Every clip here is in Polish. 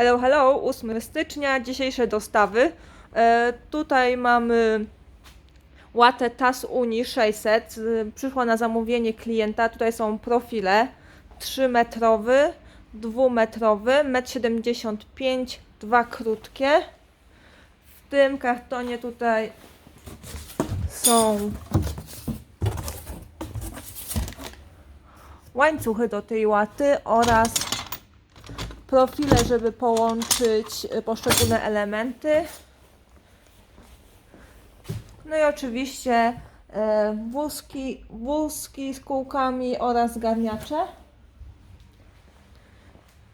Hello, hello, 8 stycznia, dzisiejsze dostawy. E, tutaj mamy łatę TAS Uni 600. y, Przyszła na zamówienie klienta. Tutaj są profile 3-metrowy, 2-metrowy, 1,75 m, dwa krótkie. W tym kartonie tutaj są łańcuchy do tej łaty oraz profile, żeby połączyć y, poszczególne elementy. No i oczywiście e, wózki, wózki z kółkami oraz garniacze.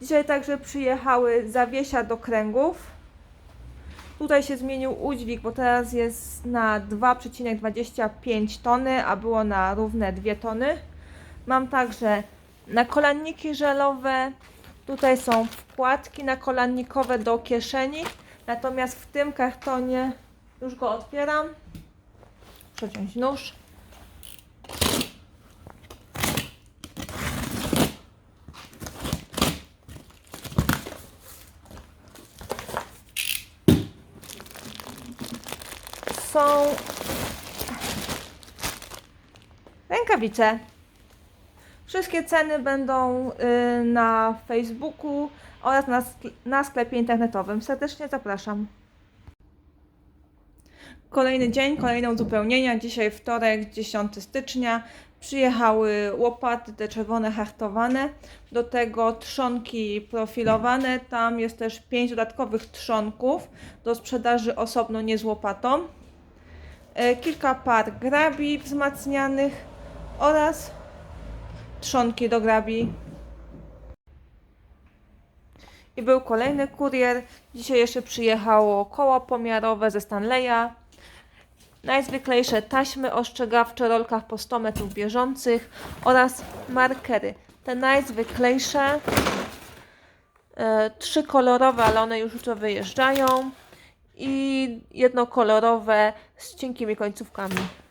Dzisiaj także przyjechały zawiesia do kręgów. Tutaj się zmienił udźwig, bo teraz jest na 2,25 tony, a było na równe 2 tony. Mam także nakolanniki żelowe. Tutaj są wkładki nakolannikowe do kieszeni. Natomiast w tym kartonie już go otwieram. Przeciąć nóż. Są rękawice. Wszystkie ceny będą y, na Facebooku oraz na, skl- na sklepie internetowym. Serdecznie zapraszam. Kolejny dzień, kolejne uzupełnienia. Dzisiaj wtorek, 10 stycznia. Przyjechały łopaty te czerwone hartowane, do tego trzonki profilowane. Tam jest też 5 dodatkowych trzonków do sprzedaży osobno, nie z łopatą. E, Kilka par grabi wzmacnianych oraz trzonki do grabi. I był kolejny kurier. Dzisiaj jeszcze przyjechało koło pomiarowe ze Stanleya. Najzwyklejsze taśmy ostrzegawcze, rolkach po 100 metrów bieżących oraz markery. Te najzwyklejsze, e, trzy kolorowe, ale one już jutro wyjeżdżają i jednokolorowe z cienkimi końcówkami.